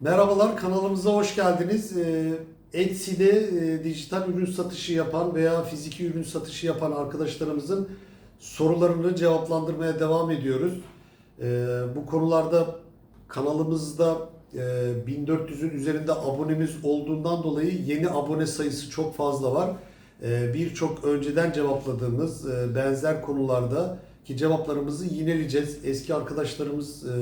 Merhabalar, kanalımıza hoş geldiniz. Ee, Etsy'de e, dijital ürün satışı yapan veya fiziki ürün satışı yapan arkadaşlarımızın sorularını cevaplandırmaya devam ediyoruz. Ee, bu konularda kanalımızda e, 1400'ün üzerinde abonemiz olduğundan dolayı yeni abone sayısı çok fazla var. Ee, Birçok önceden cevapladığımız e, benzer konularda ki cevaplarımızı yineleyeceğiz. Eski arkadaşlarımız e,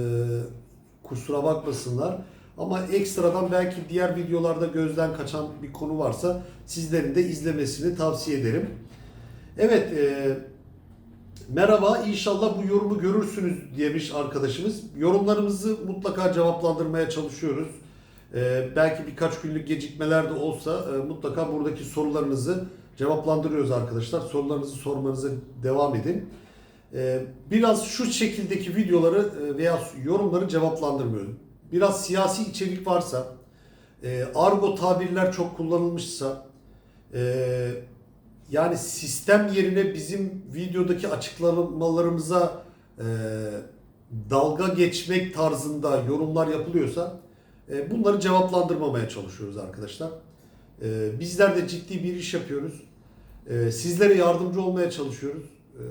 kusura bakmasınlar. Ama ekstradan belki diğer videolarda gözden kaçan bir konu varsa sizlerin de izlemesini tavsiye ederim. Evet, e, merhaba inşallah bu yorumu görürsünüz demiş arkadaşımız. Yorumlarımızı mutlaka cevaplandırmaya çalışıyoruz. E, belki birkaç günlük gecikmeler de olsa e, mutlaka buradaki sorularınızı cevaplandırıyoruz arkadaşlar. Sorularınızı sormanıza devam edin. E, biraz şu şekildeki videoları e, veya yorumları cevaplandırmıyorum biraz siyasi içerik varsa, e, argo tabirler çok kullanılmışsa, e, yani sistem yerine bizim videodaki açıklamalarımıza e, dalga geçmek tarzında yorumlar yapılıyorsa e, bunları cevaplandırmamaya çalışıyoruz arkadaşlar. E, bizler de ciddi bir iş yapıyoruz. E, sizlere yardımcı olmaya çalışıyoruz. E,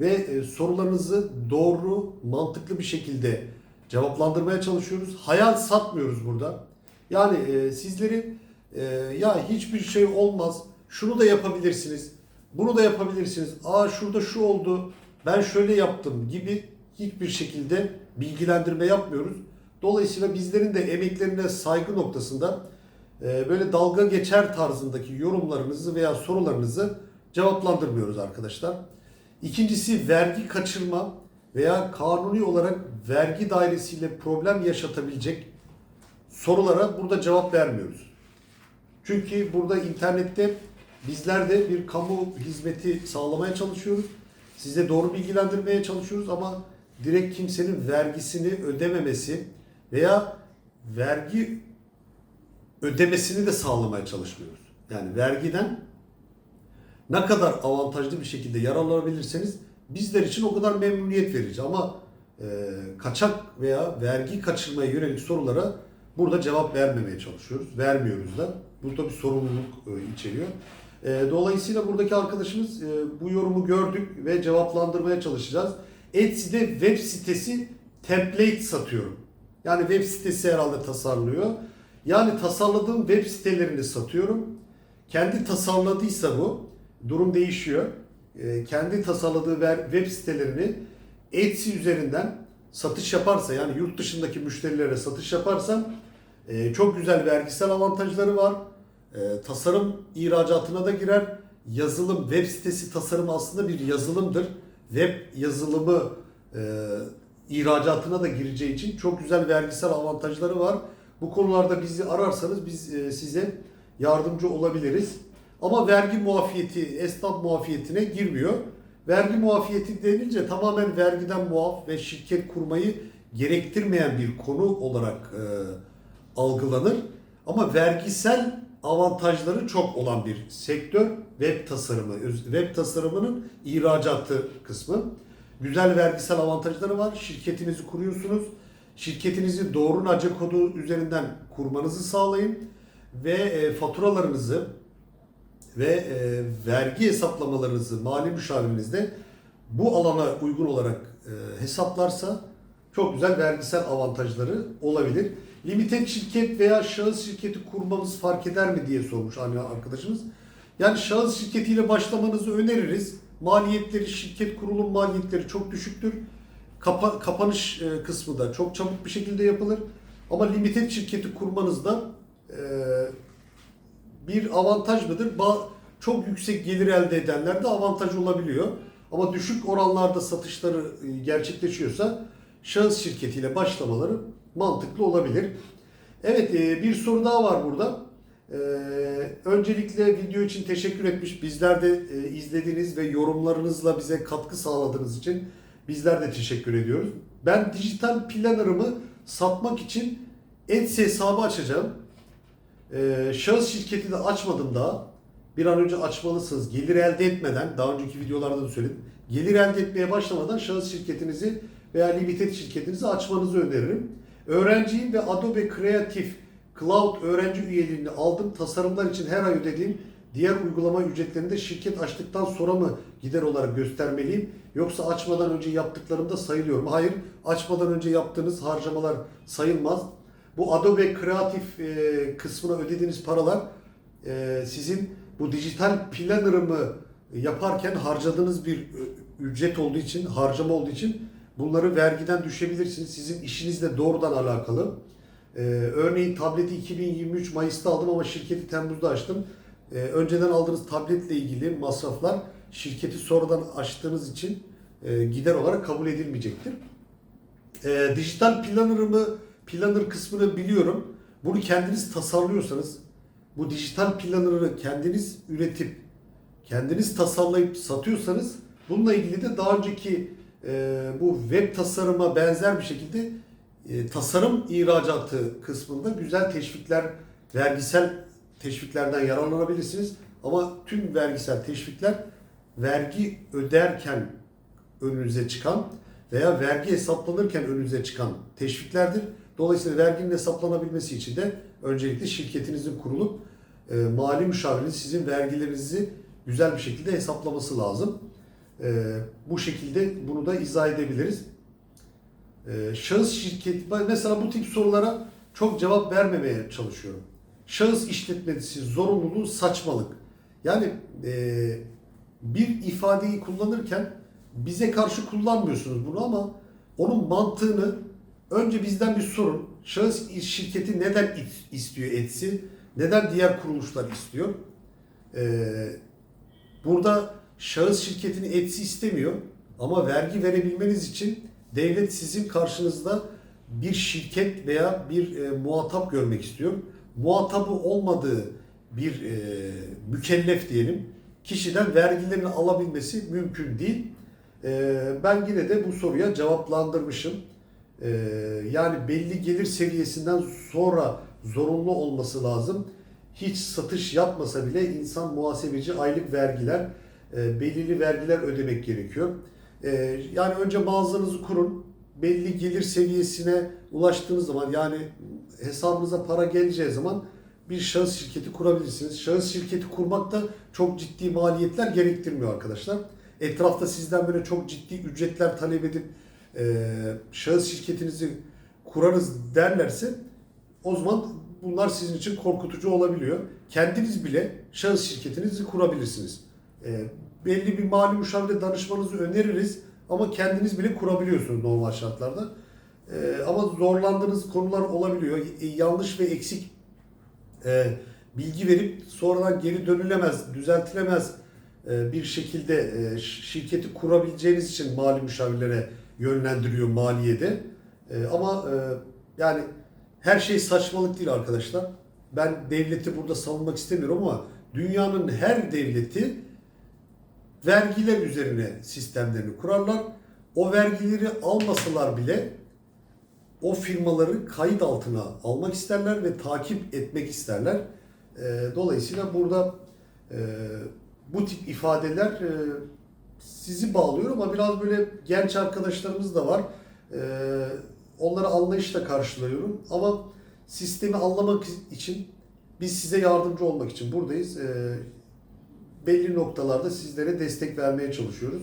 ve e, sorularınızı doğru, mantıklı bir şekilde cevaplandırmaya çalışıyoruz. Hayal satmıyoruz burada. Yani e, sizleri e, ya hiçbir şey olmaz, şunu da yapabilirsiniz, bunu da yapabilirsiniz. Aa şurada şu oldu, ben şöyle yaptım gibi hiçbir şekilde bilgilendirme yapmıyoruz. Dolayısıyla bizlerin de emeklerine saygı noktasında e, böyle dalga geçer tarzındaki yorumlarınızı veya sorularınızı cevaplandırmıyoruz arkadaşlar. İkincisi vergi kaçırma veya kanuni olarak vergi dairesiyle problem yaşatabilecek sorulara burada cevap vermiyoruz. Çünkü burada internette bizler de bir kamu hizmeti sağlamaya çalışıyoruz. Size doğru bilgilendirmeye çalışıyoruz ama direkt kimsenin vergisini ödememesi veya vergi ödemesini de sağlamaya çalışmıyoruz. Yani vergiden ne kadar avantajlı bir şekilde yararlanabilirseniz bizler için o kadar memnuniyet verici ama e, kaçak veya vergi kaçırmaya yönelik sorulara burada cevap vermemeye çalışıyoruz. Vermiyoruz da. Burada bir sorumluluk e, içeriyor. E, dolayısıyla buradaki arkadaşımız e, bu yorumu gördük ve cevaplandırmaya çalışacağız. Etsy'de web sitesi template satıyorum. Yani web sitesi herhalde tasarlıyor. Yani tasarladığım web sitelerini satıyorum. Kendi tasarladıysa bu durum değişiyor. E, kendi tasarladığı web sitelerini Etsy üzerinden satış yaparsa yani yurt dışındaki müşterilere satış yaparsa e, çok güzel vergisel avantajları var. E, tasarım ihracatına da girer. Yazılım, web sitesi tasarımı aslında bir yazılımdır. Web yazılımı e, ihracatına da gireceği için çok güzel vergisel avantajları var. Bu konularda bizi ararsanız biz e, size yardımcı olabiliriz. Ama vergi muafiyeti, esnaf muafiyetine girmiyor. Vergi muafiyeti denince tamamen vergiden muaf ve şirket kurmayı gerektirmeyen bir konu olarak e, algılanır. Ama vergisel avantajları çok olan bir sektör web tasarımı. Web tasarımının ihracatı kısmı. Güzel vergisel avantajları var. Şirketinizi kuruyorsunuz. Şirketinizi doğru NACE kodu üzerinden kurmanızı sağlayın ve e, faturalarınızı ve e, vergi hesaplamalarınızı mali müşavirinizde bu alana uygun olarak e, hesaplarsa çok güzel vergisel avantajları olabilir. Limited şirket veya şahıs şirketi kurmamız fark eder mi diye sormuş hani arkadaşımız. Yani şahıs şirketiyle başlamanızı öneririz. Maliyetleri, şirket kurulum maliyetleri çok düşüktür. Kapa- kapanış e, kısmı da çok çabuk bir şekilde yapılır. Ama limited şirketi kurmanızda e, bir avantaj mıdır? Ba- çok yüksek gelir elde edenler de avantaj olabiliyor. Ama düşük oranlarda satışları e, gerçekleşiyorsa şahıs şirketiyle başlamaları mantıklı olabilir. Evet e, bir soru daha var burada. E, Öncelikle video için teşekkür etmiş. Bizler de izlediğiniz ve yorumlarınızla bize katkı sağladığınız için bizler de teşekkür ediyoruz. Ben dijital planner'ımı satmak için Etsy hesabı açacağım. Ee, şahıs şirketi de açmadım daha. Bir an önce açmalısınız. Gelir elde etmeden, daha önceki videolarda da söyledim. Gelir elde etmeye başlamadan şahıs şirketinizi veya limited şirketinizi açmanızı öneririm. Öğrenciyim ve Adobe Creative Cloud öğrenci üyeliğini aldım. Tasarımlar için her ay ödediğim diğer uygulama ücretlerini de şirket açtıktan sonra mı gider olarak göstermeliyim? Yoksa açmadan önce yaptıklarımda sayılıyor mu? Hayır, açmadan önce yaptığınız harcamalar sayılmaz. Bu Adobe Creative e, kısmına ödediğiniz paralar e, sizin bu dijital planner'ımı yaparken harcadığınız bir e, ücret olduğu için, harcama olduğu için bunları vergiden düşebilirsiniz. Sizin işinizle doğrudan alakalı. Örneğin tableti 2023 Mayıs'ta aldım ama şirketi Temmuz'da açtım. Önceden aldığınız tabletle ilgili masraflar şirketi sonradan açtığınız için gider olarak kabul edilmeyecektir. Dijital planner'ımı, planner kısmını biliyorum. Bunu kendiniz tasarlıyorsanız, bu dijital planner'ı kendiniz üretip, kendiniz tasarlayıp satıyorsanız, bununla ilgili de daha önceki e, bu web tasarıma benzer bir şekilde e, tasarım ihracatı kısmında güzel teşvikler, vergisel teşviklerden yararlanabilirsiniz. Ama tüm vergisel teşvikler vergi öderken önünüze çıkan veya vergi hesaplanırken önünüze çıkan teşviklerdir. Dolayısıyla verginin hesaplanabilmesi için de öncelikle şirketinizin kurulup e, mali müşavirin sizin vergilerinizi güzel bir şekilde hesaplaması lazım. E, bu şekilde bunu da izah edebiliriz. E, şahıs şirket, mesela bu tip sorulara çok cevap vermemeye çalışıyorum. Şahıs işletmecisi zorunluluğu saçmalık. Yani e, bir ifadeyi kullanırken bize karşı kullanmıyorsunuz bunu ama onun mantığını önce bizden bir sorun. Şahıs şirketi neden istiyor etsi? Neden diğer kuruluşlar istiyor? Ee, burada şahıs şirketini etsi istemiyor ama vergi verebilmeniz için devlet sizin karşınızda bir şirket veya bir e, muhatap görmek istiyor. Muhatabı olmadığı bir e, mükellef diyelim kişiden vergilerini alabilmesi mümkün değil. E, ben yine de bu soruya cevaplandırmışım. E, yani belli gelir seviyesinden sonra zorunlu olması lazım. Hiç satış yapmasa bile insan muhasebeci aylık vergiler, e, belirli vergiler ödemek gerekiyor. E, yani önce mağazanızı kurun. Belli gelir seviyesine ulaştığınız zaman yani hesabınıza para geleceği zaman bir şahıs şirketi kurabilirsiniz. Şahıs şirketi kurmak da çok ciddi maliyetler gerektirmiyor arkadaşlar. Etrafta sizden böyle çok ciddi ücretler talep edip e, şahıs şirketinizi kurarız derlerse o zaman bunlar sizin için korkutucu olabiliyor. Kendiniz bile şahıs şirketinizi kurabilirsiniz. E, belli bir mali müşavire danışmanızı öneririz ama kendiniz bile kurabiliyorsunuz normal şartlarda. E, ama zorlandığınız konular olabiliyor. E, yanlış ve eksik e, bilgi verip sonradan geri dönülemez, düzeltilemez e, bir şekilde e, şirketi kurabileceğiniz için mali müşavirlere yönlendiriyor maliyede. E, ama e, yani her şey saçmalık değil arkadaşlar. Ben devleti burada savunmak istemiyorum ama dünyanın her devleti vergiler üzerine sistemlerini kurarlar. O vergileri almasalar bile o firmaları kayıt altına almak isterler ve takip etmek isterler. E, dolayısıyla burada e, bu tip ifadeler e, sizi bağlıyor ama biraz böyle genç arkadaşlarımız da var. E, onları anlayışla karşılıyorum ama sistemi anlamak için biz size yardımcı olmak için buradayız. E, belli noktalarda sizlere destek vermeye çalışıyoruz.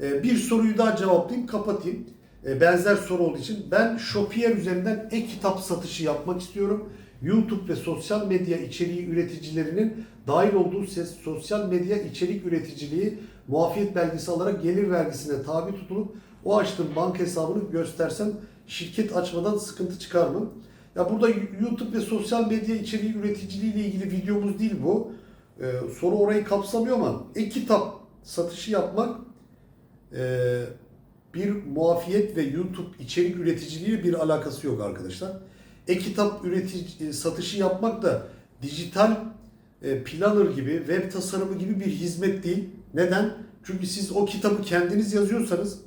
E, bir soruyu daha cevaplayayım, kapatayım. E, benzer soru olduğu için ben Shopier üzerinden e-kitap satışı yapmak istiyorum. YouTube ve sosyal medya içeriği üreticilerinin dahil olduğu ses, sosyal medya içerik üreticiliği muafiyet belgesi alarak gelir vergisine tabi tutulup o açtığım banka hesabını göstersem şirket açmadan sıkıntı çıkar mı? Ya burada YouTube ve sosyal medya içeriği üreticiliği ile ilgili videomuz değil bu. Ee, soru orayı kapsamıyor ama e-kitap satışı yapmak e, bir muafiyet ve YouTube içerik üreticiliği bir alakası yok arkadaşlar. E-kitap üretici satışı yapmak da dijital e, planner gibi, web tasarımı gibi bir hizmet değil. Neden? Çünkü siz o kitabı kendiniz yazıyorsanız,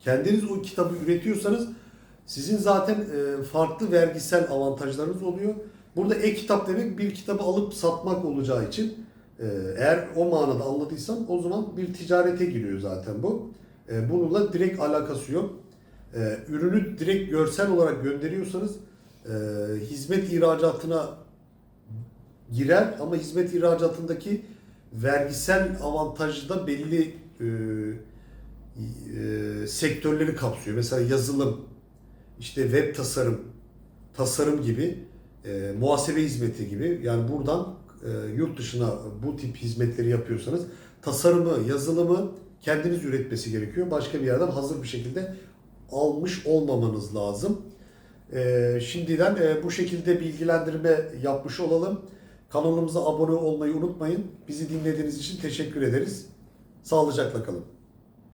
kendiniz o kitabı üretiyorsanız sizin zaten e, farklı vergisel avantajlarınız oluyor. Burada e-kitap demek bir kitabı alıp satmak olacağı için e, eğer o manada anladıysam o zaman bir ticarete giriyor zaten bu. E, bununla direkt alakası yok. Ürünü direkt görsel olarak gönderiyorsanız hizmet ihracatına girer ama hizmet ihracatındaki vergisel avantajı da belli e, e, sektörleri kapsıyor. Mesela yazılım, işte web tasarım, tasarım gibi, e, muhasebe hizmeti gibi. Yani buradan e, yurt dışına bu tip hizmetleri yapıyorsanız tasarımı, yazılımı kendiniz üretmesi gerekiyor. Başka bir yerden hazır bir şekilde almış olmamanız lazım. E, şimdiden e, bu şekilde bilgilendirme yapmış olalım. Kanalımıza abone olmayı unutmayın. Bizi dinlediğiniz için teşekkür ederiz. Sağlıcakla kalın.